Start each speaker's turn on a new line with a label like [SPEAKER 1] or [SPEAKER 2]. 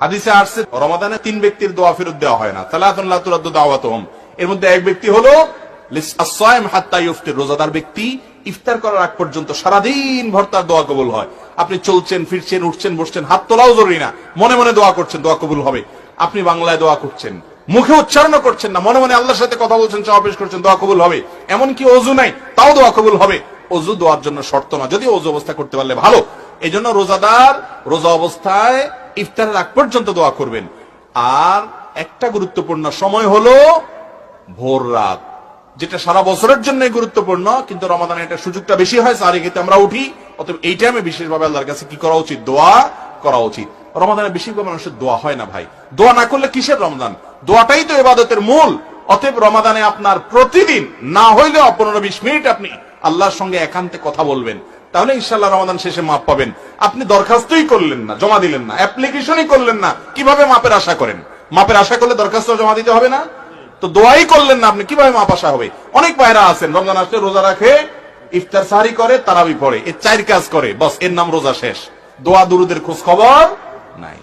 [SPEAKER 1] হাদিসে আসছে, রমাদানে তিন ব্যক্তির দোয়া ফেরত দেওয়া হয় না। দাওয়াতহম। এর মধ্যে এক ব্যক্তি হলো রোজাদার ব্যক্তি। ইফতার করার আগ পর্যন্ত সারাদিন ভর তার দোয়া কবুল হয়। আপনি চলছেন, ফিরছেন, উঠছেন, বসছেন, হাত তোলাও জরুরি না। মনে মনে দোয়া করছেন, দোয়া কবুল হবে। আপনি বাংলায় দোয়া করছেন। মুখে উচ্চারণ করছেন না, মনে মনে আল্লাহর সাথে কথা বলছেন পেশ করছেন, দোয়া কবুল হবে। এমনকি অজু নাই, তাও দোয়া কবুল হবে। অজু দোয়ার জন্য শর্ত না। যদি অজু অবস্থা করতে পারলে ভালো। এই জন্য রোজাদার রোজা অবস্থায় ইফতারের আগ পর্যন্ত দোয়া করবেন। আর একটা গুরুত্বপূর্ণ সময় হলো ভোর রাত, যেটা সারা বছরের জন্য গুরুত্বপূর্ণ, কিন্তু রমাদানে এটা সুযোগটা বেশি হয় সারি খেতে আমরা উঠি, অতএব এই টাইমে বিশেষভাবে আল্লাহর কাছে কি করা উচিত? দোয়া করা উচিত। রমাদানে বেশিরভাগ মানুষের দোয়া হয় না ভাই। দোয়া না করলে কিসের রমজান দোয়াটাই তো এবাদতের মূল। অতএব রমাদানে আপনার প্রতিদিন না হইলেও পনেরো বিশ মিনিট আপনি আল্লাহর সঙ্গে একান্তে কথা বলবেন। তাহলে ইনশাল্লাহ রমাদান শেষে মাপ পাবেন। আপনি দরখাস্তই করলেন না, জমা দিলেন না, অ্যাপ্লিকেশনই করলেন না, কীভাবে মাপের আশা করেন? মাপের আশা করলে দরখাস্ত জমা দিতে হবে না? তো দোয়াই করলেন না আপনি, কীভাবে মাপ আশা হবে? অনেক পায়রা আছেন, রমজান আসলে রোজা রাখে, ইফতার সারি করে, তারাবি পড়ে, এর চার কাজ করে, বস, এর নাম রোজা শেষ। দোয়া, দুরুদের খোঁজ খবর নাই।